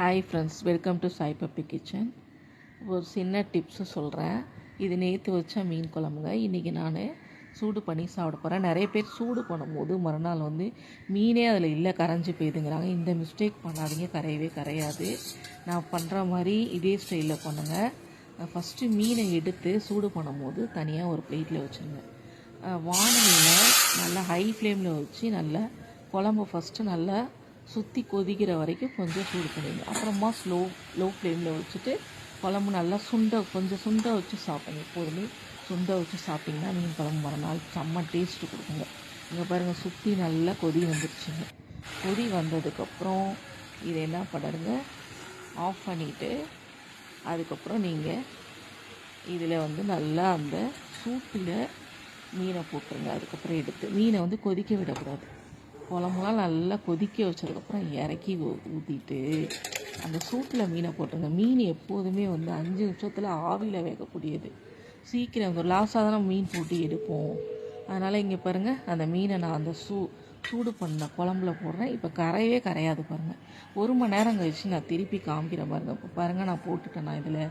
Hi friends welcome to Sai puppy kitchen ஒரு சின்ன tips சொல்கிறேன் இது நேற்று வச்ச மீன் குழம்புங்க. இன்றைக்கி நான் சூடு பண்ணி சாப்பிட போகிறேன் நிறைய பேர் சூடு பண்ணும்போது மறுநாள் வந்து மீனே அதில் இல்லை கரைஞ்சி போயிடுங்கிறாங்க. இந்த மிஸ்டேக் பண்ணாதீங்க. கரையவே கரையாது. நான் பண்ணுற மாதிரி இதே ஸ்டைலில் பண்ணுங்கள் ஃபஸ்ட்டு மீனை எடுத்து சூடு பண்ணும்போது தனியாக ஒரு பிளேட்டில் வச்சுருங்க. வானலியில் நல்லா ஹை ஃப்ளேமில் வச்சு நல்லா குழம்பு ஃபஸ்ட்டு நல்லா சுற்றி கொதிக்கிற வரைக்கும் கொஞ்சம் சூடு பண்ணிடுங்க. அப்புறமா ஸ்லோ லோ ஃப்ளேமில் வச்சுட்டு குழம்பு நல்லா சுண்டை கொஞ்சம் சுண்டை வச்சு சாப்பிடுங்க. எப்போதுமே சுண்டை வச்சு சாப்பிட்டிங்கன்னா மீன் குழம்பு மறுநாள் செம்ம டேஸ்ட்டு கொடுக்குங்க. இங்கே பாருங்கள் சுற்றி நல்லா கொதி வந்துருச்சுங்க. கொதி வந்ததுக்கப்புறம் இதை என்ன பண்ணுங்க ஆஃப் பண்ணிவிட்டு அதுக்கப்புறம் நீங்கள் இதில் வந்து நல்லா அந்த சூட்டில் மீனை போட்டுருங்க. அதுக்கப்புறம் எடுத்து மீனை வந்து கொதிக்க விடக்கூடாது. குழம்புலாம் நல்லா கொதிக்க வச்சதுக்கப்புறம் இறக்கி ஊற்றிட்டு அந்த சூட்டில் மீனை போட்டுருங்க மீன் எப்போதுமே வந்து அஞ்சு நிமிஷத்தில் ஆவியில் வேகக்கூடியது. சீக்கிரம் ஒரு லாஸ்ட்டாக தானே மீன் போட்டு எடுப்போம். அதனால் இங்கே பாருங்கள் அந்த மீனை நான் அந்த சூ சூடு பண்ண குழம்புல போடுறேன். இப்போ கரையவே கரையாது பாருங்கள் ஒரு மணி நேரம் கழிச்சு நான் திருப்பி காமிக்கிறேன் பாருங்கள் இப்போ பாருங்கள் நான் போட்டுட்டேன் நான் இதில்.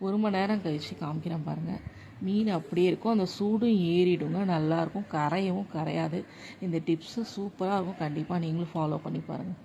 ஒரு மணி நேரம் கழித்து காமிக்கிறேன் பாருங்கள் மீன் அப்படியே இருக்கும். அந்த சூடும் ஏறிடுங்க. நல்லாயிருக்கும் கரையவும் கரையாது. இந்த டிப்ஸு சூப்பராக இருக்கும். கண்டிப்பாக நீங்களும் ஃபாலோ பண்ணி பாருங்கள்